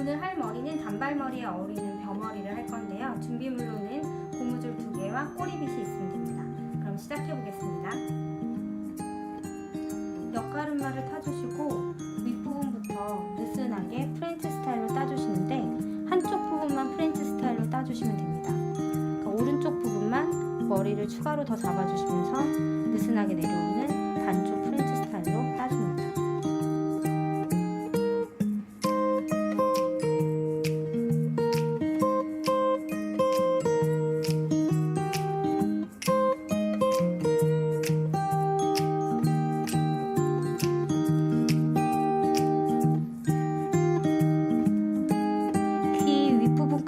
오늘 할 머리는 단발머리에 어울리는 벼머리를 할 건데요. 준비물로는 고무줄 두 개와 꼬리빗이 있으면 됩니다. 그럼 시작해 보겠습니다. 옆가름말을 타주시고 윗부분부터 느슨하게 프렌치 스타일로 따주시는데 한쪽 부분만 프렌치 스타일로 따주시면 됩니다. 그러니까 오른쪽 부분만 머리를 추가로 더 잡아주시면서 느슨하게 내려오는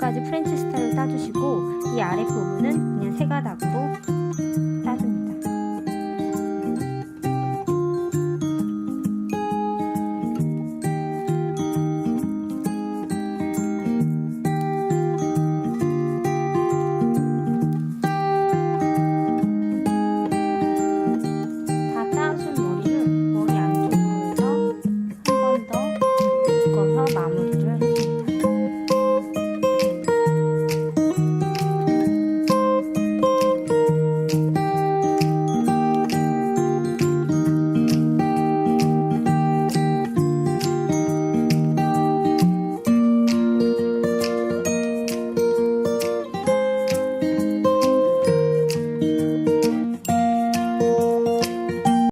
귀 윗부분까지 프렌치 스타일로 따주시고 이 아랫부분은 그냥 세 가닥으로